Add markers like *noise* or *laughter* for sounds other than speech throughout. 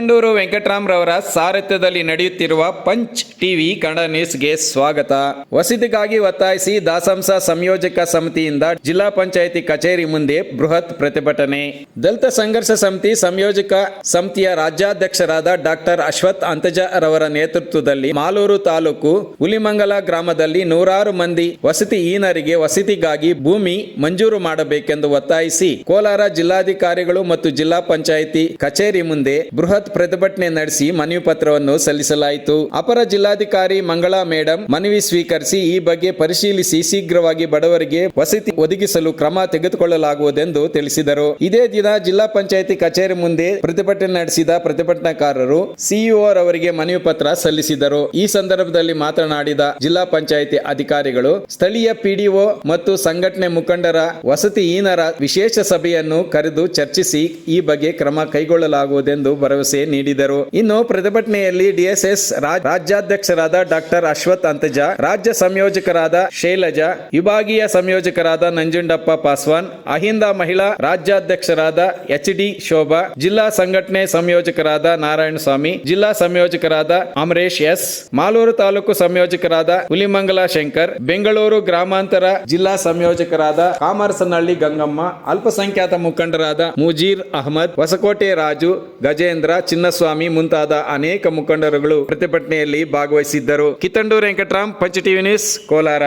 ಕಿತ್ತಂಡೂರು ವೆಂಕಟರಾಮ್ರವರ ಸಾರಥ್ಯದಲ್ಲಿ ನಡೆಯುತ್ತಿರುವ punch TV Kannada ನ್ಯೂಸ್ಗೆ ಸ್ವಾಗತ. ವಸತಿಗಾಗಿ ಒತ್ತಾಯಿಸಿ ದಾಸಂಸ ಸಂಯೋಜಕ ಸಮಿತಿಯಿಂದ ಜಿಲ್ಲಾ ಪಂಚಾಯಿತಿ ಕಚೇರಿ ಮುಂದೆ ಬೃಹತ್ ಪ್ರತಿಭಟನೆ. ದಲಿತ ಸಂಘರ್ಷ ಸಮಿತಿ ಸಂಯೋಜಕ ಸಮಿತಿಯ ರಾಜ್ಯಾಧ್ಯಕ್ಷರಾದ ಡಾಕ್ಟರ್ ಅಶ್ವಥ್ ಅಂತಜ ರವರ ನೇತೃತ್ವದಲ್ಲಿ ಮಾಲೂರು ತಾಲೂಕು ಹುಲಿಮಂಗಲ ಗ್ರಾಮದಲ್ಲಿ ನೂರಾರು ಮಂದಿ ವಸತಿಹೀನರಿಗೆ ವಸತಿಗಾಗಿ ಭೂಮಿ ಮಂಜೂರು ಮಾಡಬೇಕೆಂದು ಒತ್ತಾಯಿಸಿ ಕೋಲಾರ ಜಿಲ್ಲಾಧಿಕಾರಿಗಳು ಮತ್ತು ಜಿಲ್ಲಾ ಪಂಚಾಯಿತಿ ಕಚೇರಿ ಮುಂದೆ ಬೃಹತ್ ಪ್ರತಿಭಟನೆ ನಡೆಸಿ ಮನವಿ ಪತ್ರವನ್ನು ಸಲ್ಲಿಸಲಾಯಿತು. ಅಪರ ಜಿಲ್ಲಾಧಿಕಾರಿ ಮಂಗಳಾ ಮೇಡಂ ಮನವಿ ಸ್ವೀಕರಿಸಿ ಈ ಬಗ್ಗೆ ಪರಿಶೀಲಿಸಿ ಶೀಘ್ರವಾಗಿ ಬಡವರಿಗೆ ವಸತಿ ಒದಗಿಸಲು ಕ್ರಮ ತೆಗೆದುಕೊಳ್ಳಲಾಗುವುದೆಂದು ತಿಳಿಸಿದರು. ಇದೇ ದಿನ ಜಿಲ್ಲಾ ಪಂಚಾಯಿತಿ ಕಚೇರಿ ಮುಂದೆ ಪ್ರತಿಭಟನೆ ನಡೆಸಿದ ಪ್ರತಿಭಟನಾಕಾರರು ಸಿಇಒ ಅವರಿಗೆ ಮನವಿ ಪತ್ರ ಸಲ್ಲಿಸಿದರು. ಈ ಸಂದರ್ಭದಲ್ಲಿ ಮಾತನಾಡಿದ ಜಿಲ್ಲಾ ಪಂಚಾಯಿತಿ ಅಧಿಕಾರಿಗಳು, ಸ್ಥಳೀಯ ಪಿಡಿಒ ಮತ್ತು ಸಂಘಟನೆ ಮುಖಂಡರ ವಸತಿಹೀನರ ವಿಶೇಷ ಸಭೆಯನ್ನು ಕರೆದು ಚರ್ಚಿಸಿ ಈ ಬಗ್ಗೆ ಕ್ರಮ ಕೈಗೊಳ್ಳಲಾಗುವುದೆಂದು ಭರವಸೆ ನೀಡಿದರು. ಇನ್ನು ಪ್ರತಿಭಟನೆಯಲ್ಲಿ ಡಿಎಸ್ಎಸ್ ರಾಜ್ಯಾಧ್ಯಕ್ಷರಾದ ಡಾಕ್ಟರ್ ಅಶ್ವಥ್ ಅಂತಜ, ರಾಜ್ಯ ಸಂಯೋಜಕರಾದ ಶೈಲಜಾ, ವಿಭಾಗೀಯ ಸಂಯೋಜಕರಾದ ನಂಜುಂಡಪ್ಪ ಪಾಸ್ವಾನ್, ಅಹಿಂದ ಮಹಿಳಾ ರಾಜ್ಯಾಧ್ಯಕ್ಷರಾದ ಎಚ್ ಡಿ ಶೋಭಾ, ಜಿಲ್ಲಾ ಸಂಘಟನೆ ಸಂಯೋಜಕರಾದ ನಾರಾಯಣಸ್ವಾಮಿ ಜಿಲ್ಲಾ ಸಂಯೋಜಕರಾದ ಅಮರೇಶ್ ಎಸ್, ಮಾಲೂರು ತಾಲೂಕು ಸಂಯೋಜಕರಾದ ಹುಲಿಮಂಗಲ ಶಂಕರ್, ಬೆಂಗಳೂರು ಗ್ರಾಮಾಂತರ ಜಿಲ್ಲಾ ಸಂಯೋಜಕರಾದ ಕಾಮರ್ಸನಹಳ್ಳಿ ಗಂಗಮ್ಮ, ಅಲ್ಪಸಂಖ್ಯಾತ ಮುಖಂಡರಾದ ಮುಜೀರ್ ಅಹಮದ್, ಹೊಸಕೋಟೆ ರಾಜು, ಗಜೇಂದ್ರ ಚಿನ್ನಸ್ವಾಮಿ ಮುಂತಾದ ಅನೇಕ ಮುಖಂಡರುಗಳು ಪ್ರತಿಭಟನೆಯಲ್ಲಿ ಭಾಗವಹಿಸಿದ್ದರು. ಕಿತ್ತಂಡೂರು ವೆಂಕಟರಾಮ್, ಪಂಚ ಟಿವಿ ನ್ಯೂಸ್, ಕೋಲಾರ.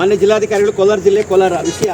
ಮಾನ್ಯ ಜಿಲ್ಲಾಧಿಕಾರಿಗಳು, ಕೋಲಾರ ಜಿಲ್ಲೆ, ಕೋಲಾರ ವಿಷಯ.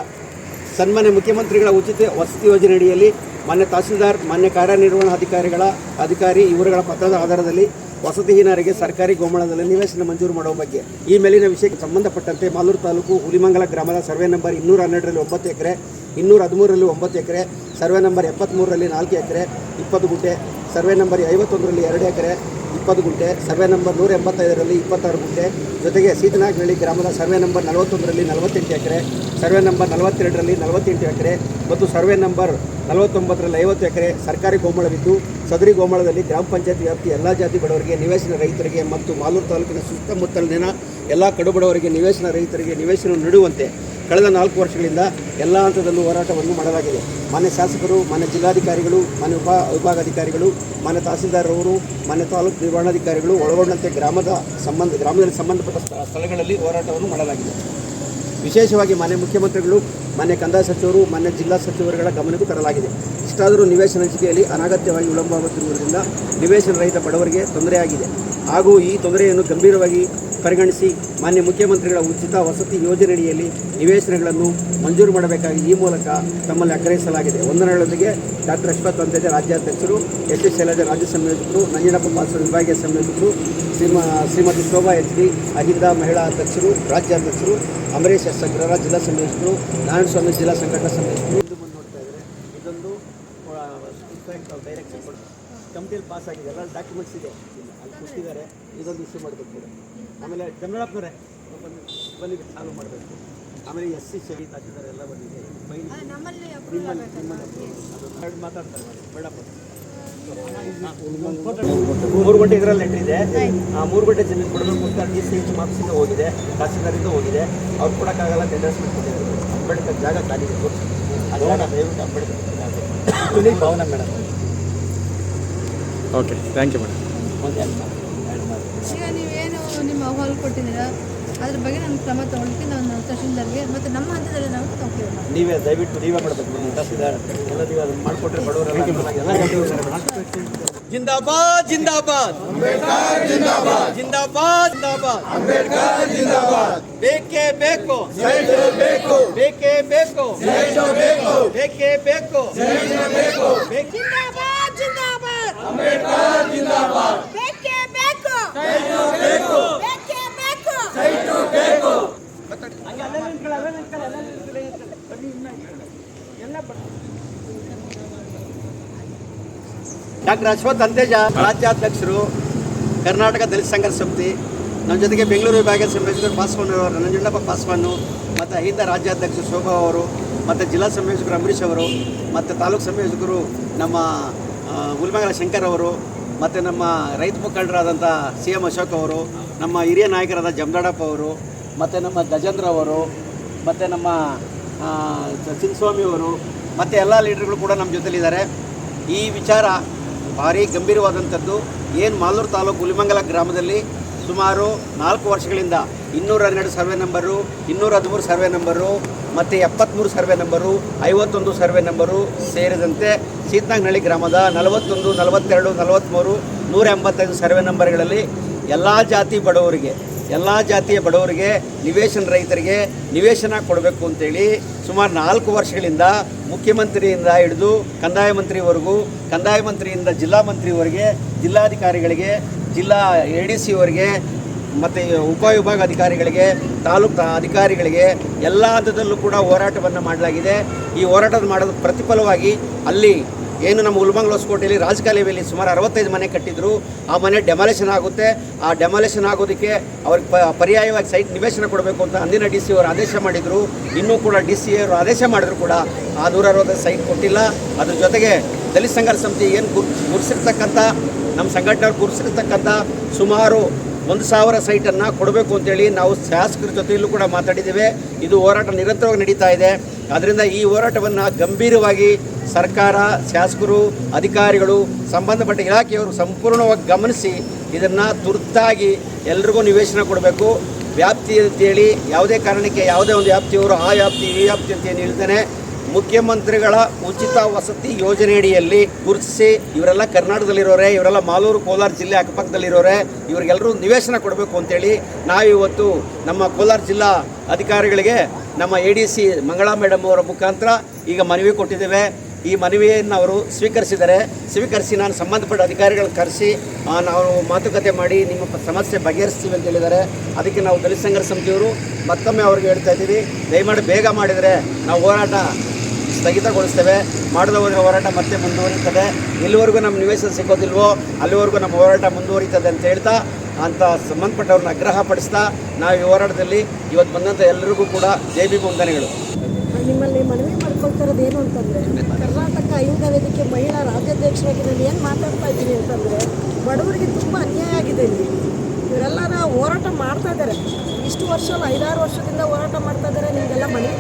ಸನ್ಮಾನ್ಯ ಮುಖ್ಯಮಂತ್ರಿಗಳ ಉಚಿತ ವಸತಿ ಯೋಜನೆ ಅಡಿಯಲ್ಲಿ ಮಾನ್ಯ ತಹಸೀಲ್ದಾರ್, ಮಾನ್ಯ ಕಾರ್ಯನಿರ್ವಹಣಾ ಅಧಿಕಾರಿಗಳ ಅಧಿಕಾರಿ, ಇವರುಗಳ ಪತ್ರದ ಆಧಾರದಲ್ಲಿ ವಸತಿಹೀನರಿಗೆ ಸರ್ಕಾರಿ ಗೋಮಾಳದಲ್ಲಿ ನಿವೇಶನ ಮಂಜೂರು ಮಾಡುವ ಬಗ್ಗೆ. ಈ ಮೇಲಿನ ವಿಷಯಕ್ಕೆ ಸಂಬಂಧಪಟ್ಟಂತೆ ಮಾಲೂರು ತಾಲೂಕು ಹುಲಿಮಂಗಲ ಗ್ರಾಮದ ಸರ್ವೆ ನಂಬರ್ ಇನ್ನೂರ ಹನ್ನೆರಡರಲ್ಲಿ ಒಂಬತ್ತು ಎಕರೆ, ಇನ್ನೂರ ಹದಿಮೂರರಲ್ಲಿ ಒಂಬತ್ತು ಎಕರೆ, ಸರ್ವೆ ನಂಬರ್ ಎಪ್ಪತ್ತ್ಮೂರರಲ್ಲಿ ನಾಲ್ಕು ಎಕರೆ, ಇಪ್ಪತ್ತು ಗುಂಟೆ ಸರ್ವೆ ನಂಬರ್ ಐವತ್ತೊಂದರಲ್ಲಿ ಎರಡು ಎಕರೆ, ಇಪ್ಪತ್ತು ಗುಂಟೆ, ಸರ್ವೆ ನಂಬರ್ ನೂರ ಎಂಬತ್ತೈದರಲ್ಲಿ ಇಪ್ಪತ್ತಾರು ಗುಂಟೆ, ಜೊತೆಗೆ ಸೀತನಾಗಹಳ್ಳಿ ಗ್ರಾಮದ ಸರ್ವೆ ನಂಬರ್ ನಲವತ್ತೊಂದರಲ್ಲಿ ನಲವತ್ತೆಂಟು ಎಕರೆ, ಸರ್ವೆ ನಂಬರ್ ನಲವತ್ತೆರಡರಲ್ಲಿ ನಲವತ್ತೆಂಟು ಎಕರೆ ಮತ್ತು ಸರ್ವೆ ನಂಬರ್ ನಲವತ್ತೊಂಬತ್ತರಲ್ಲಿ ಐವತ್ತು ಎಕರೆ ಸರ್ಕಾರಿ ಗೋಮಳವಿದ್ದು, ಸದರಿ ಗೋಮಳದಲ್ಲಿ ಗ್ರಾಮ ಪಂಚಾಯತ್ ವ್ಯಾಪ್ತಿ ಎಲ್ಲ ಜಾತಿ ಬಡವರಿಗೆ ನಿವೇಶನ ರೈತರಿಗೆ ಮತ್ತು ಮಾಲೂರು ತಾಲೂಕಿನ ಸುತ್ತಮುತ್ತಲಿನ ಎಲ್ಲ ಕಡು ಬಡವರಿಗೆ ನಿವೇಶನ ರೈತರಿಗೆ ನಿವೇಶನ ನೀಡುವಂತೆ ಕಳೆದ ನಾಲ್ಕು ವರ್ಷಗಳಿಂದ ಎಲ್ಲ ಹಂತದಲ್ಲೂ ಹೋರಾಟವನ್ನು ಮಾಡಲಾಗಿದೆ. ಮಾನ್ಯ ಶಾಸಕರು, ಮಾನ್ಯ ಜಿಲ್ಲಾಧಿಕಾರಿಗಳು, ಮಾನ್ಯ ಉಪ, ವಿಭಾಗಾಧಿಕಾರಿಗಳು, ಮಾನ್ಯ ತಹಸೀಲ್ದಾರರವರು, ಮಾನ್ಯ ತಾಲೂಕು ನಿರ್ವಹಣಾಧಿಕಾರಿಗಳು ಒಳಗೊಂಡಂತೆ ಗ್ರಾಮದ ಸಂಬಂಧ, ಗ್ರಾಮದಲ್ಲಿ ಸಂಬಂಧಪಟ್ಟ ಸ್ಥ- ಸ್ಥಳಗಳಲ್ಲಿ ಹೋರಾಟವನ್ನು ಮಾಡಲಾಗಿದೆ. ವಿಶೇಷವಾಗಿ ಮಾನ್ಯ ಮುಖ್ಯಮಂತ್ರಿಗಳು, ಮಾನ್ಯ ಕಂದಾಯ ಸಚಿವರು, ಮಾನ್ಯ ಜಿಲ್ಲಾ ಸಚಿವರುಗಳ ಗಮನಕ್ಕೂ ತರಲಾಗಿದೆ. ಇಷ್ಟಾದರೂ ನಿವೇಶನ ಹಂಚಿಕೆಯಲ್ಲಿ ಅನಗತ್ಯವಾಗಿ ವಿಳಂಬವಾಗುತ್ತಿರುವುದರಿಂದ ನಿವೇಶನ ರಹಿತ ಬಡವರಿಗೆ ತೊಂದರೆಯಾಗಿದೆ. ಹಾಗೂ ಈ ತೊಂದರೆಯನ್ನು ಗಂಭೀರವಾಗಿ ಪರಿಗಣಿಸಿ ಮಾನ್ಯ ಮುಖ್ಯಮಂತ್ರಿಗಳ ಉಚಿತ ವಸತಿ ಯೋಜನೆಯಡಿಯಲ್ಲಿ ನಿವೇಶನಗಳನ್ನು ಮಂಜೂರು ಮಾಡಬೇಕಾಗಿ ಈ ಮೂಲಕ ತಮ್ಮಲ್ಲಿ ಆಗ್ರಹಿಸಲಾಗಿದೆ. ವಂದನೆಗಳೊಂದಿಗೆ ಡಾಕ್ಟರ್ ಅಶ್ವಥ್ ಅಂತೇಜ ರಾಜ್ಯಾಧ್ಯಕ್ಷರು, ಎಸ್. ಎಸ್. ಶೈಲಜಾ ರಾಜ್ಯ ಸಂಯೋಜಕರು ನಂಜನಪ್ಪ ಪಾಲ್ಸರ್ ವಿಭಾಗೀಯ ಸಂಯೋಜಕರು ಶ್ರೀಮ, ಶ್ರೀಮತಿ ಶೋಭಾ ಎಚ್. ಡಿ. ಅಹಿಂದ ಮಹಿಳಾ ಅಧ್ಯಕ್ಷರು, ರಾಜ್ಯಾಧ್ಯಕ್ಷರು ಅಮರೇಶ್ ಎಸ್. ಅಗ್ರಹ ಜಿಲ್ಲಾ ಸಂಯೋಜಕರು ನಾರಾಯಣಸ್ವಾಮಿ ಜಿಲ್ಲಾ ಸಂಘಟನಾ ಸಂಯೋಜಕರು ಇದು ಮುಂದೆ ನೋಡ್ತಾ ಇದ್ದಾರೆ ಇದೊಂದು ಡೈರೆಕ್ಷನ್ ಕಮಿಟಿಯಲ್ಲಿ ಪಾಸ್ ಆಗಿದೆ ಎಲ್ಲ ಡಾಕ್ಯುಮೆಂಟ್ಸ್ ಇದೆ. ಅಲ್ಲಿ ಕೊಟ್ಟಿದ್ದಾರೆ ಇದೊಂದು ಇಶ್ಯೂ ಮಾಡಬೇಕು ಆಮೇಲೆ ಚಂದ್ರಪ್ಪನವರೇ ಬನ್ನಿ ಸಾಲ್ವ್ ಚಾಲು ಮಾಡಬೇಕು. ಆಮೇಲೆ ಎಸ್ ಸಿ ಶಹೀದ್ ಹಾಕಿದ್ದಾರೆ ಎಲ್ಲ ಬಂದಿದೆ. ಫೈನ್ ನಮ್ಮಲ್ಲಿ ಮಾತಾಡ್ತಾರೆ ಬೇಡಪ್ಪ. ಮೂರು ಗಂಟೆ ಇದರಲ್ಲಿ ಲೆಟರ್ ಇದೆ. ಆ ಮೂರು ಗಂಟೆ ಜಮೀನು ಕೊಡಬೇಕು ಅಂತ ಡಿ ಸಿ ಎಚ್ ಆಫೀಸಿಂದ ಹೋಗಿದೆ ತಹಸೀಲ್ದಾರಿಂದ ಹೋಗಿದೆ. ಅವ್ರು ಕೊಡೋಕ್ಕಾಗಲ್ಲ ಟೆಂಡರ್ಸ್ ಕೊಟ್ಟಿದ್ದಾರೆ ಅಂಬೇಡ್ಕರ್ ಜಾಗ ಖಾಲಿ ಇದೆ. ದಯವಿಟ್ಟು Ambedkar *coughs* Bhavan madam. Okay thank you madam ಈಗ ನೀವೇನು ನಿಮ್ಮ ಅಹವಾಲು ಕೊಟ್ಟಿದ್ದೀರಾ? ಅದ್ರ ಬಗ್ಗೆ ನಾನು ಕ್ರಮ ತಗೊಳ್ಳಿಕ್ಕೆ ನಾನು ತಹಶೀಲ್ದಾರ್ಗೆ ಮತ್ತು ನಮ್ಮ ಹಂತದಲ್ಲಿ ನಾವು ತಗೊಳ್ತೀವಿ ಮಾಡ್ತೀವಿ ನೀವೇ ದಯವಿಟ್ಟು ನೀವೇ ಮಾಡಬೇಕು ತಹಸೀಲ್ದಾರ್ ಎಲ್ಲ ನೀವು ಅದನ್ನು ಮಾಡಿಕೊಟ್ರೆ ಬಡವರೆಲ್ಲ ಜಿಂದಾಬಾದ್ ಜಿಂದಾಬಾದ್. ಜಿಂದಾಬಾದ್. ಜಿಂದಾಬಾದ್ ಜಿಂದಾಬಾದ್. ಜಿಂದಾಬಾದ್. ಬೇಕೇ ಬೇಕು. ಬೇಕೇ. ಬೇಕು ಬೇಕೇ. ಬೇಕು. ಬೇಕೇ ಜಿಂದಾಬಾದ್ ಜಿಂದಾಬಾದ್. ಅಂಬೇಡ್ಕರ್ ಜಿಂದಾಬಾದ್. ಬೇಕೇ ಬೇಕು. ಬೇಕೇ. ಬೇಕು ಡಾಕ್ಟರ್ ಅಶ್ವಥ್ ಅಂತೇಜ ರಾಜ್ಯಾಧ್ಯಕ್ಷರು ಕರ್ನಾಟಕ ದಲಿತ ಸಂಘರ್ಷ ಸಮಿತಿ ನಮ್ಮ ಜೊತೆಗೆ ಬೆಂಗಳೂರು ವಿಭಾಗದ ಸಂಯೋಜಕರು ಪಾಸ್ವಾನ್ ಅವರು ನಂಜುಂಡಪ್ಪ ಪಾಸ್ವಾನು ಮತ್ತು ಅಹಿಂದ ರಾಜ್ಯಾಧ್ಯಕ್ಷರು ಶೋಭಾ ಅವರು ಮತ್ತು ಜಿಲ್ಲಾ ಸಂಯೋಜಕರು ಅಂಬರೀಷ್ ಅವರು ಮತ್ತು ತಾಲೂಕು ಸಂಯೋಜಕರು ನಮ್ಮ ಹುಲ್ಮಂಗಲ ಶಂಕರ್ ಅವರು, ಮತ್ತು ನಮ್ಮ ರೈತ ಮುಖಂಡರಾದಂಥ ಸಿ ಎಂ ಅಶೋಕ್ ಅವರು, ನಮ್ಮ ಹಿರಿಯ ನಾಯಕರಾದ ಜಮದಾಡಪ್ಪ ಅವರು, ಮತ್ತು ನಮ್ಮ ಗಜೇಂದ್ರ ಅವರು, ಮತ್ತು ನಮ್ಮ ಚಿನ್ನಸ್ವಾಮಿ ಅವರು, ಮತ್ತು ಎಲ್ಲ ಲೀಡರ್ಗಳು ಕೂಡ ನಮ್ಮ ಜೊತೆಲಿದ್ದಾರೆ. ಈ ವಿಚಾರ ಭಾರಿ ಗಂಭೀರವಾದಂಥದ್ದು ಏನು ಮಾಲೂರು ತಾಲೂಕು ಹುಲಿಮಂಗಲ ಗ್ರಾಮದಲ್ಲಿ ಸುಮಾರು ನಾಲ್ಕು ವರ್ಷಗಳಿಂದ ಇನ್ನೂರ ಹನ್ನೆರಡು ಸರ್ವೆ ನಂಬರು, ಇನ್ನೂರ ಹದಿಮೂರು ಸರ್ವೆ ನಂಬರು, ಮತ್ತು ಎಪ್ಪತ್ತ್ಮೂರು ಸರ್ವೆ ನಂಬರು, ಐವತ್ತೊಂದು ಸರ್ವೆ ನಂಬರು ಸೇರಿದಂತೆ ಸೀತನಾಗ್ನಹಳ್ಳಿ ಗ್ರಾಮದ ನಲವತ್ತೊಂದು, ನಲವತ್ತೆರಡು ನಲವತ್ತ್ಮೂರು ನೂರ ಎಂಬತ್ತೈದು ಸರ್ವೆ ನಂಬರ್ಗಳಲ್ಲಿ ಎಲ್ಲ ಜಾತಿ ಬಡವರಿಗೆ, ಎಲ್ಲ ಜಾತಿಯ ಬಡವರಿಗೆ ನಿವೇಶನ ರೈತರಿಗೆ ನಿವೇಶನ ಕೊಡಬೇಕು ಅಂತೇಳಿ ಸುಮಾರು ನಾಲ್ಕು ವರ್ಷಗಳಿಂದ ಮುಖ್ಯಮಂತ್ರಿಯಿಂದ ಹಿಡಿದು ಕಂದಾಯ ಮಂತ್ರಿವರೆಗೂ, ಕಂದಾಯ ಮಂತ್ರಿಯಿಂದ ಜಿಲ್ಲಾ ಮಂತ್ರಿವರೆಗೆ, ಜಿಲ್ಲಾಧಿಕಾರಿಗಳಿಗೆ ಜಿಲ್ಲಾ ಎ ಡಿ ಸಿ ಅವರಿಗೆ ಮತ್ತು ಉಪವಿಭಾಗ ಅಧಿಕಾರಿಗಳಿಗೆ, ತಾಲೂಕು ಅಧಿಕಾರಿಗಳಿಗೆ ಎಲ್ಲ ಹಂತದಲ್ಲೂ ಕೂಡ ಹೋರಾಟವನ್ನು ಮಾಡಲಾಗಿದೆ. ಈ ಹೋರಾಟದ ಮಾಡೋದು ಪ್ರತಿಫಲವಾಗಿ ಅಲ್ಲಿ ಏನು ನಮ್ಮ ಉಲ್ಮಂಗ್ಲ ಕೋಟೆಯಲ್ಲಿ ರಾಜಕಾಲುವೆಯಲ್ಲಿ ಸುಮಾರು ಅರವತ್ತೈದು ಮನೆ ಕಟ್ಟಿದ್ರು. ಆ ಮನೆ ಡೆಮಾಲೇಷನ್ ಆಗುತ್ತೆ. ಆ ಡೆಮಾಲೇಷನ್ ಆಗೋದಕ್ಕೆ ಅವ್ರಿಗೆ ಪರ್ಯಾಯವಾಗಿ ಸೈಟ್ ನಿವೇಶನ ಕೊಡಬೇಕು ಅಂತ ಅಂದಿನ ಡಿ ಸಿ ಅವರು ಆದೇಶ ಮಾಡಿದರು. ಇನ್ನೂ ಕೂಡ ಡಿ ಸಿ ಅವರು ಆದೇಶ ಮಾಡಿದ್ರು ಕೂಡ ಆ ನೂರ ಅರವತ್ತು ಸೈಟ್ ಕೊಟ್ಟಿಲ್ಲ. ಅದ್ರ ಜೊತೆಗೆ ದಲಿತ ಸಂಘರ್ಷ ಸಮಿತಿ ಏನು ಗುರ್, ಗುರುಸಿರ್ತಕ್ಕಂಥ, ನಮ್ಮ ಸಂಘಟನೆಯವ್ರು ಗುರುಸಿರ್ತಕ್ಕಂಥ ಸುಮಾರು ಒಂದು ಸಾವಿರ ಸೈಟನ್ನು ಕೊಡಬೇಕು ಅಂತೇಳಿ ನಾವು ಶಾಸಕರ ಜೊತೆಯಲ್ಲೂ ಕೂಡ ಮಾತಾಡಿದ್ದೇವೆ. ಇದು ಹೋರಾಟ ನಿರಂತರವಾಗಿ ನಡೀತಾ ಇದೆ. ಅದರಿಂದ ಈ ಹೋರಾಟವನ್ನು ಗಂಭೀರವಾಗಿ ಸರ್ಕಾರ, ಶಾಸಕರು, ಅಧಿಕಾರಿಗಳು, ಸಂಬಂಧಪಟ್ಟ ಇಲಾಖೆಯವರು ಸಂಪೂರ್ಣವಾಗಿ ಗಮನಿಸಿ ಇದನ್ನು ತುರ್ತಾಗಿ ಎಲ್ರಿಗೂ ನಿವೇಶನ ಕೊಡಬೇಕು. ವ್ಯಾಪ್ತಿ ಅಂತೇಳಿ ಯಾವುದೇ ಕಾರಣಕ್ಕೆ ಯಾವುದೇ ಒಂದು ವ್ಯಾಪ್ತಿಯವರು ಆ ವ್ಯಾಪ್ತಿ, ಈ ವ್ಯಾಪ್ತಿ ಅಂತ ಏನು ಹೇಳ್ತಾನೆ. ಮುಖ್ಯಮಂತ್ರಿಗಳ ಉಚಿತ ವಸತಿ ಯೋಜನೆಯಡಿಯಲ್ಲಿ ಗುರುತಿಸಿ ಇವರೆಲ್ಲ ಕರ್ನಾಟಕದಲ್ಲಿರೋರೆ, ಇವರೆಲ್ಲ ಮಾಲೂರು ಕೋಲಾರ ಜಿಲ್ಲೆ ಅಕ್ಕಪಕ್ಕದಲ್ಲಿರೋರೆ ಇವರಿಗೆಲ್ಲರೂ ನಿವೇಶನ ಕೊಡಬೇಕು ಅಂತೇಳಿ ನಾವಿವತ್ತು ನಮ್ಮ ಕೋಲಾರ ಜಿಲ್ಲಾ ಅಧಿಕಾರಿಗಳಿಗೆ ನಮ್ಮ A D C Mangala madam ಅವರ ಮುಖಾಂತರ ಈಗ ಮನವಿ ಕೊಟ್ಟಿದ್ದೇವೆ. ಈ ಮನವಿಯನ್ನು ಅವರು ಸ್ವೀಕರಿಸಿದ್ದಾರೆ ಸ್ವೀಕರಿಸಿ ನಾನು ಸಂಬಂಧಪಟ್ಟ ಅಧಿಕಾರಿಗಳನ್ನ ಕರೆಸಿ ನಾವು ಮಾತುಕತೆ ಮಾಡಿ ನಿಮ್ಮ ಸಮಸ್ಯೆ ಬಗೆಹರಿಸ್ತೀವಿ ಅಂತ ಹೇಳಿದ್ದಾರೆ. ಅದಕ್ಕೆ ನಾವು ದಲಿತ ಸಂಘರ್ಷ ಸಮಿತಿಯವರು ಮತ್ತೊಮ್ಮೆ ಅವ್ರಿಗೆ ಹೇಳ್ತಾ ಇದ್ದೀವಿ. ದಯಮಾಡಿ ಬೇಗ ಮಾಡಿದರೆ ನಾವು ಹೋರಾಟ ಸ್ಥಗಿತಗೊಳಿಸ್ತೇವೆ. ಮಾಡದ ಹೋದರೆ ಹೋರಾಟ ಮತ್ತೆ ಮುಂದುವರಿತದೆ ಎಲ್ಲಿವರೆಗೂ ನಮ್ಮ ನಿವೇಶನ ಸಿಗೋದಿಲ್ವೋ ಅಲ್ಲಿವರೆಗೂ ನಮ್ಮ ಹೋರಾಟ ಮುಂದುವರಿತದೆ ಅಂತ ಹೇಳ್ತಾ, ಅಂತ ಸಂಬಂಧಪಟ್ಟವ್ರನ್ನ ಆಗ್ರಹ ಪಡಿಸ್ತಾ ನಾವು ಈ ಹೋರಾಟದಲ್ಲಿ ಇವತ್ತು ಬಂದಂಥ ಎಲ್ಲರಿಗೂ ಕೂಡ ಜೈ ಬಿ ವಂದನೆಗಳು. ನಿಮ್ಮಲ್ಲಿ ಮನವಿ ಮಾಡ್ಕೊಳ್ತಿರೋದು ಏನು ಅಂತಂದರೆ, ಕರ್ನಾಟಕ ಅಹಿಂದ ವೇದಿಕೆ ಮಹಿಳಾ ರಾಜ್ಯಾಧ್ಯಕ್ಷರಾಗಿ ನಾನು ಏನು ಮಾತಾಡ್ತಾ ಇದ್ದೀನಿ ಅಂತಂದರೆ, ಬಡವರಿಗೆ ತುಂಬ ಅನ್ಯಾಯ ಆಗಿದೆ ಇಲ್ಲಿ. ಇವರೆಲ್ಲರ ಹೋರಾಟ ಮಾಡ್ತಾ ಇದ್ದಾರೆ. ಇಷ್ಟು ವರ್ಷ ಐದಾರು ವರ್ಷದಿಂದ ಹೋರಾಟ ಮಾಡ್ತಾ ಇದ್ದಾರೆ, ನಿಮಗೆಲ್ಲ ಮನವಿ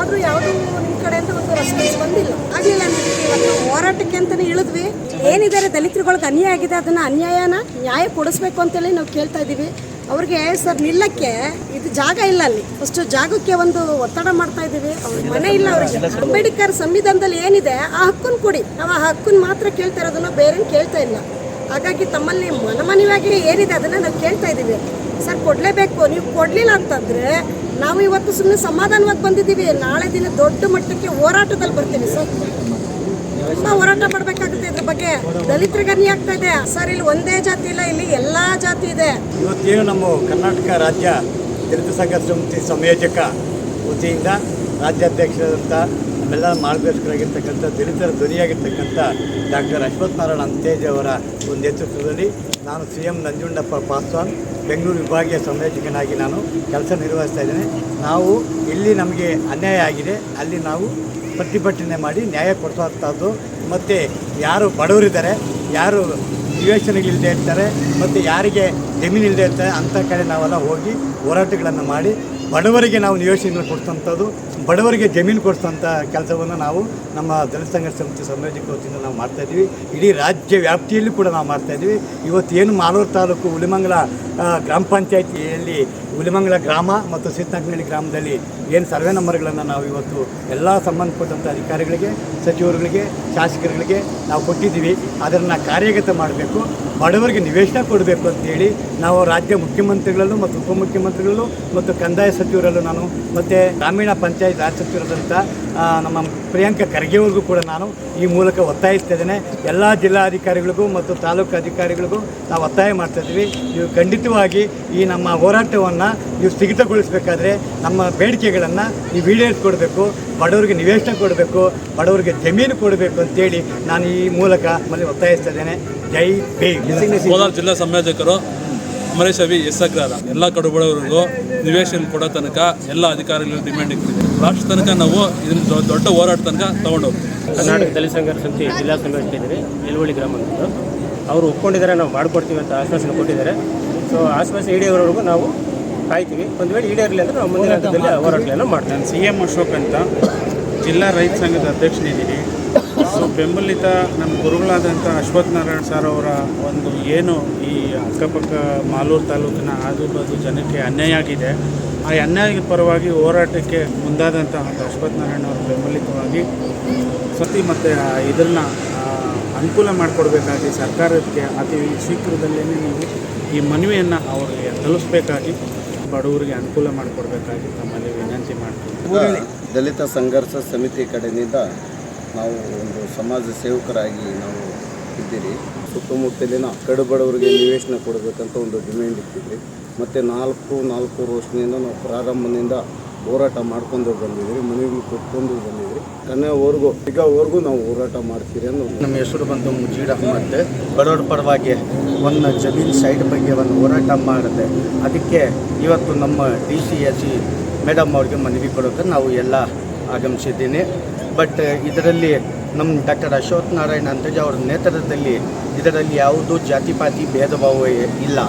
ಆದರೂ ಯಾವುದೂ ನಿಮ್ಮ ಕಡೆಯಿಂದ ಒಂದು ರೆಸ್ಪಾನ್ಸ್ ಬಂದಿಲ್ಲ. ಆಗಲಿಲ್ಲ ನಮಗೆ ಇವತ್ತು ಹೋರಾಟಕ್ಕೆ ಅಂತಲೇ ಇಳಿದ್ವಿ ಏನಿದ್ದಾರೆ ದಲಿತರುಗಳಿಗೆ ಅನ್ಯಾಯ ಆಗಿದೆ, ಅದನ್ನು ಅನ್ಯಾಯನ ನ್ಯಾಯ ಕೊಡಿಸ್ಬೇಕು ಅಂತೇಳಿ ನಾವು ಕೇಳ್ತಾ ಇದ್ದೀವಿ. ಅವ್ರಿಗೆ ಸರ್ ನಿಲ್ಲಕ್ಕೆ ಇದು ಜಾಗ ಇಲ್ಲ ಅಲ್ಲಿ. ಫಸ್ಟ್ ಜಾಗಕ್ಕೆ ಒಂದು ಒತ್ತಡ ಮಾಡ್ತಾ ಇದ್ದೀವಿ. ಅವ್ರಿಗೆ ಮನೆ ಇಲ್ಲ ಅವ್ರಿಗೆ. ಅಂಬೇಡ್ಕರ್ ಸಂವಿಧಾನದಲ್ಲಿ ಏನಿದೆ, ಆ ಹಕ್ಕನ್ನು ಕೊಡಿ. ನಾವು ಆ ಹಕ್ಕನ್ನು ಮಾತ್ರ ಕೇಳ್ತಾ ಇರೋದನ್ನ ಬೇರೆ ಕೇಳ್ತಾ ಇಲ್ಲ. ಹಾಗಾಗಿ ತಮ್ಮಲ್ಲಿ ಮನಮನವಾಗಿ ಏನಿದೆ ಅದನ್ನು ನಾವು ಕೇಳ್ತಾ ಇದ್ದೀವಿ. ಸರ್, ಕೊಡಲೇಬೇಕು. ನೀವು ಕೊಡಲಿಲ್ಲ ಅಂತಂದರೆ ನಾವು ಇವತ್ತು ಸುಮ್ಮನೆ ಸಮಾಧಾನವಾಗಿ ಬಂದಿದ್ದೀವಿ. ನಾಳೆ ದಿನ ದೊಡ್ಡ ಮಟ್ಟಕ್ಕೆ ಹೋರಾಟದಲ್ಲಿ ಬರ್ತೀವಿ ಸರ್. ತುಂಬ ಹೋರಾಟ ಮಾಡಬೇಕಾಗುತ್ತೆ ಇದ್ರ ಬಗ್ಗೆ. ದಲಿತರಿಗೆ ಅನ್ಯಾಯ ಆಗ್ತಾ ಇದೆ. ಸರ್, ಇಲ್ಲಿ ಒಂದೇ ಜಾತಿ ಇಲ್ಲ. ಇಲ್ಲಿ ಎಲ್ಲ ಜಾತಿ ಇದೆ. ಇವತ್ತೇನು ನಮ್ಮ ಕರ್ನಾಟಕ ರಾಜ್ಯ ದಲಿತ ಸಂಘ ಸಮಿತಿ ಸಂಯೋಜಕ ವತಿಯಿಂದ ರಾಜ್ಯಾಧ್ಯಕ್ಷರಾದಂಥ ನಮ್ಮೆಲ್ಲ ಮಾರ್ಗದರ್ಶಕರಾಗಿರ್ತಕ್ಕಂಥ, ದಲಿತರ ಧ್ವನಿಯಾಗಿರ್ತಕ್ಕಂಥ ಡಾಕ್ಟರ್ ಅಶ್ವಥ್ ನಾರಾಯಣ ಅಂತೇಜ್ ಅವರ ಒಂದು ನೇತೃತ್ವದಲ್ಲಿ ನಾನು ಸಿ ಎಂ ನಂಜುಂಡಪ್ಪ ಪಾಸ್ವಾನ್, ಬೆಂಗಳೂರು ವಿಭಾಗೀಯ ಸಂಯೋಜಕನಾಗಿ ನಾನು ಕೆಲಸ ನಿರ್ವಹಿಸ್ತಾ ಇದ್ದೇನೆ. ನಾವು ಇಲ್ಲಿ ನಮಗೆ ಅನ್ಯಾಯ ಆಗಿದೆ. ಅಲ್ಲಿ ನಾವು ಪ್ರತಿಭಟನೆ ಮಾಡಿ ನ್ಯಾಯ ಕೊಡಿಸುವಂಥದ್ದು ಮತ್ತು ಯಾರು ಬಡವರಿದ್ದಾರೆ, ಯಾರು ನಿವೇಶನಗಳಿಲ್ಲದೆ ಇರ್ತಾರೆ, ಮತ್ತು ಯಾರಿಗೆ ಜಮೀನು ಇಲ್ಲದೆ ಇರ್ತಾರೆ, ಅಂಥ ಕಡೆ ನಾವೆಲ್ಲ ಹೋಗಿ ಹೋರಾಟಗಳನ್ನು ಮಾಡಿ ಬಡವರಿಗೆ ನಾವು ನಿವೇಶನಗಳು ಕೊಡ್ತಂಥದ್ದು, ಬಡವರಿಗೆ ಜಮೀನು ಕೊಡ್ತಂಥ ಕೆಲಸವನ್ನು ನಾವು ನಮ್ಮ ದಲಿತ ಸಂಘರ್ಷ ಸಮಿತಿ ಸಂಯೋಜಕ ವತಿಯಿಂದ ನಾವು ಮಾಡ್ತಾಯಿದ್ದೀವಿ ಇಡೀ ರಾಜ್ಯ ವ್ಯಾಪ್ತಿಯಲ್ಲಿ ಕೂಡ ನಾವು ಮಾಡ್ತಾಯಿದ್ದೀವಿ ಇವತ್ತು ಏನು ಮಾಲೂರು ತಾಲೂಕು ಹುಲಿಮಂಗಲ ಗ್ರಾಮ ಪಂಚಾಯತಿಯಲ್ಲಿ ಹುಲಿಮಂಗಲ ಗ್ರಾಮ ಮತ್ತು ಸೀತನಾಗ್ನಳ್ಳಿ ಗ್ರಾಮದಲ್ಲಿ ಏನು ಸರ್ವೆ ನಂಬರ್ಗಳನ್ನು ನಾವು ಇವತ್ತು ಎಲ್ಲ ಸಂಬಂಧಪಟ್ಟಂಥ ಅಧಿಕಾರಿಗಳಿಗೆ, ಸಚಿವರುಗಳಿಗೆ, ಶಾಸಕರುಗಳಿಗೆ ನಾವು ಕೊಟ್ಟಿದ್ದೀವಿ. ಅದನ್ನು ಕಾರ್ಯಗತ ಮಾಡಬೇಕು. ಬಡವರಿಗೆ ನಿವೇಶನ ಕೊಡಬೇಕು ಅಂತೇಳಿ ನಾವು ರಾಜ್ಯ ಮುಖ್ಯಮಂತ್ರಿಗಳಲ್ಲೂ ಮತ್ತು ಉಪಮುಖ್ಯಮಂತ್ರಿಗಳಲ್ಲೂ ಮತ್ತು ಕಂದಾಯ ಸಚಿವರಲ್ಲೂ ನಾನು ಮತ್ತು ಗ್ರಾಮೀಣ ಪಂಚಾಯತ್ ರಾಜ್ ಸಚಿವರಾದಂಥ ನಮ್ಮ ಪ್ರಿಯಾಂಕ ಖರ್ಗೆವರೆಗೂ ಕೂಡ ನಾನು ಈ ಮೂಲಕ ಒತ್ತಾಯಿಸ್ತಾ ಇದ್ದೇನೆ. ಎಲ್ಲ ಜಿಲ್ಲಾಧಿಕಾರಿಗಳಿಗೂ ಮತ್ತು ತಾಲೂಕು ಅಧಿಕಾರಿಗಳಿಗೂ ನಾವು ಒತ್ತಾಯ ಮಾಡ್ತಾ ಇದ್ದೀವಿ. ನೀವು ಖಂಡಿತವಾಗಿ ಈ ನಮ್ಮ ಹೋರಾಟವನ್ನು ನೀವು ಸ್ಥಗಿತಗೊಳಿಸಬೇಕಾದ್ರೆ ನಮ್ಮ ಬೇಡಿಕೆಗಳನ್ನು ನೀವು ಈಡೇರಿಸ್ಕೊಡ್ಬೇಕು ಬಡವರಿಗೆ ನಿವೇಶನ ಕೊಡಬೇಕು ಬಡವರಿಗೆ ಜಮೀನು ಕೊಡಬೇಕು ಅಂತೇಳಿ ನಾನು ಈ ಮೂಲಕ ಮನೆ ಒತ್ತಾಯಿಸ್ತಾ ಇದ್ದೇನೆ. ಜೈ ಬೇಗ್ ಕೋಲಾರ ಜಿಲ್ಲಾ ಸಂಯೋಜಕರು ಅಮರೇಶ್ ಅವಿ ಎಸ್ ಅಗ್ರಹಾರ ಎಲ್ಲ ಕಡುಬಡವರಿಗೂ ನಿವೇಶನ ಕೊಡೋ ತನಕ ಎಲ್ಲ ಅಧಿಕಾರಿಗಳು ಡಿಮ್ಯಾಂಡ್ ಇಟ್ಟಿದೆ ರಾಷ್ಟ್ರ ತನಕ ನಾವು ಇದನ್ನು ದೊಡ್ಡ ಹೋರಾಟ ತನಕ ತೊಗೊಂಡೋಗ್ತೀವಿ. ಕರ್ನಾಟಕ ದಲಿತ ಸಂಘರ್ಷ ಸಮಿತಿ ಜಿಲ್ಲಾ ಸಂಘಟನೆ ಇದ್ದೀವಿ ನಿಲುವಳಿ ಗ್ರಾಮದವರು ಅವರು ಒಪ್ಕೊಂಡಿದ್ದಾರೆ ನಾವು ಮಾಡಿಕೊಡ್ತೀವಿ ಅಂತ ಆಶ್ವಾಸನೆ ಕೊಟ್ಟಿದ್ದಾರೆ. ಸೊ ಆಶ್ವಾಸನೆ ಇಡೀವರೆಗೂ ನಾವು ಕಾಯ್ತೀವಿ. ಒಂದು ವೇಳೆ ಈಡೇರಲಿ ಅಂದರೆ ನಾವು ಮುಂದಿನ ಹಂತದಲ್ಲಿ ಹೋರಾಟಗಳನ್ನು ಮಾಡ್ತೀವಿ. ನಾನು ಸಿ ಎಂ ಅಶೋಕ್ ಅಂತ ಜಿಲ್ಲಾ ರೈತ ಸಂಘದ ಅಧ್ಯಕ್ಷನಿದ್ದೀನಿ. ಸೊ ಬೆಂಬಲಿತ ನಮ್ಮ ಗುರುಗಳಾದಂಥ ಅಶ್ವಥ್ ನಾರಾಯಣ್ ಸರ್ ಅವರ ಒಂದು ಏನು ಈ ಅಕ್ಕಪಕ್ಕ ಮಾಲೂರು ತಾಲೂಕಿನ ಆಜುಬಾಜು ಜನಕ್ಕೆ ಅನ್ಯಾಯ ಆಗಿದೆ. ಆ ಅನ್ಯಾಯದ ಪರವಾಗಿ ಹೋರಾಟಕ್ಕೆ ಮುಂದಾದಂಥ ಒಂದು ಅಶ್ವಥ್ ನಾರಾಯಣ್ ಅವರ ಬೆಂಬಲಿತವಾಗಿ ಸತಿ ಮತ್ತು ಇದನ್ನು ಅನುಕೂಲ ಮಾಡಿಕೊಡ್ಬೇಕಾಗಿ ಸರ್ಕಾರಕ್ಕೆ ಅತಿ ಶೀಘ್ರದಲ್ಲೇ ನೀವು ಈ ಮನವಿಯನ್ನು ಅವರಿಗೆ ತಲುಪಿಸ್ಬೇಕಾಗಿ ಬಡವರಿಗೆ ಅನುಕೂಲ ಮಾಡಿಕೊಡ್ಬೇಕಾಗಿ ನಮ್ಮಲ್ಲಿ ವಿನಂತಿ ಮಾಡ್ತೀವಿ. ದಲಿತ ಸಂಘರ್ಷ ಸಮಿತಿ ಕಡೆಯಿಂದ ನಾವು ಒಂದು ಸಮಾಜ ಸೇವಕರಾಗಿ ನಾವು ಇದ್ದೀರಿ. ಸುತ್ತಮುತ್ತಲಿನ ಕಡುಬಡವರಿಗೆ ನಿವೇಶನ ಕೊಡಬೇಕಂತ ಒಂದು ಡಿಮ್ಯಾಂಡ್ ಇಟ್ಟಿದ್ವಿ ಮತ್ತು ನಾಲ್ಕು ನಾಲ್ಕು ವರ್ಷದಿಂದ ನಾವು ಪ್ರಾರಂಭದಿಂದ ಹೋರಾಟ ಮಾಡ್ಕೊಂಡು ಬಂದಿದ್ರಿ ಮನೆಗಳು ಕೊಟ್ಕೊಂಡು ಬಂದಿದ್ರಿ ಕೊನೆವರೆಗೂ ಈಗವರೆಗೂ ನಾವು ಹೋರಾಟ ಮಾಡ್ತೀರಿ ಅಂದ್ರೆ ನಮ್ಮ ಹೆಸರು ಬಂದು ಮುಜೀರ್ ಅಹ್ಮದ್. ಬಡವರ ಪರವಾಗಿ ಒಂದು ಜಮೀನ್ ಸೈಡ್ ಬಗ್ಗೆ ಒಂದು ಹೋರಾಟ ಮಾಡಿದೆ. ಅದಕ್ಕೆ ಇವತ್ತು ನಮ್ಮ D C S C madam ಅವ್ರಿಗೆ ಮನವಿ ಕೊಡೋಕೆ ನಾವು ಎಲ್ಲ ಆಗಮಿಸಿದ್ದೀನಿ. ಬಟ್ ಇದರಲ್ಲಿ ನಮ್ಮ ಡಾಕ್ಟರ್ ಅಶ್ವಥ್ ನಾರಾಯಣ ಅಂತಜ ಅವರ ನೇತೃತ್ವದಲ್ಲಿ ಇದರಲ್ಲಿ ಯಾವುದೂ ಜಾತಿ ಪಾತಿ ಭೇದ ಭಾವ ಇಲ್ಲ.